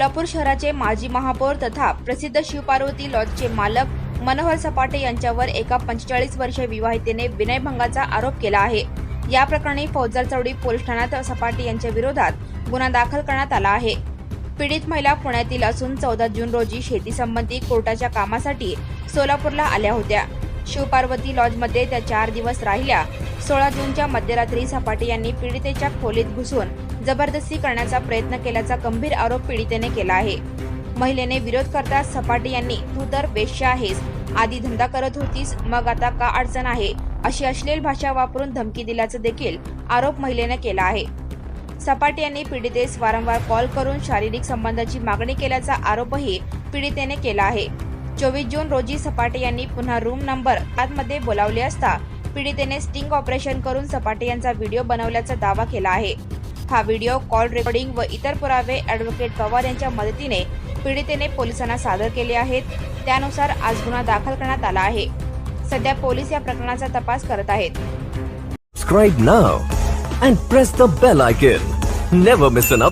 सोलापूर शहराचे माजी महापौर तथा प्रसिद्ध शिवपार्वती लॉजचे मालक मनोहर सपाटे यांच्यावर एका पंचेचाळीस वर्षीय विवाहितेने विनयभंगाचा आरोप केला आहे. या प्रकरणी फौजदार चौडी पोलीस ठाण्यात सपाटे यांच्या विरोधात गुन्हा दाखल करण्यात आला आहे. पीडित महिला पुण्यातील असून चौदा जून रोजी शेतीसंबंधी कोर्टाच्या कामासाठी सोलापूरला आल्या होत्या. शिवपार्वती लॉजमध्ये त्या चार दिवस राहिल्या. सोळा जूनच्या मध्यरात्री सपाटे यांनी पीडितेच्या खोलीत घुसून जबरदस्ती करण्याचा प्रयत्न केल्याचा गंभीर आरोप पीडितेने केला आहे. महिलेने विरोध करता सपाटे यांनी तू तर वेश्या आहेस. आधी धंदा करत होतीस मग आता का अडचण आहे? अशी अश्लील भाषा वापरून धमकी दिल्याचा देखील आरोप महिलेने केला आहे. सपाटे यांनी पीडितेस वारंवार कॉल करून शारीरिक संबंधाची मागणी केल्याचा आरोपही पीडितेने केला आहे. चोवीस जून रोजी सपाटे यांनी पुन्हा रूम नंबर आतमध्ये बोलावले असता पीडितेने स्टिंग ऑपरेशन करून सपाटे यांचा व्हिडिओ बनवल्याचा दावा केला आहे. हा व्हिडिओ कॉल रेकॉर्डिंग व इतर पुरावे ॲडव्होकेट पवार यांच्या मदतीने पीडितेने पोलिसांना सादर केले आहेत त्यानुसार आज गुन्हा दाखल करण्यात आला आहे सध्या पोलीस या प्रकरणाचा तपास करत आहेत Subscribe now and press the bell icon. Never miss an.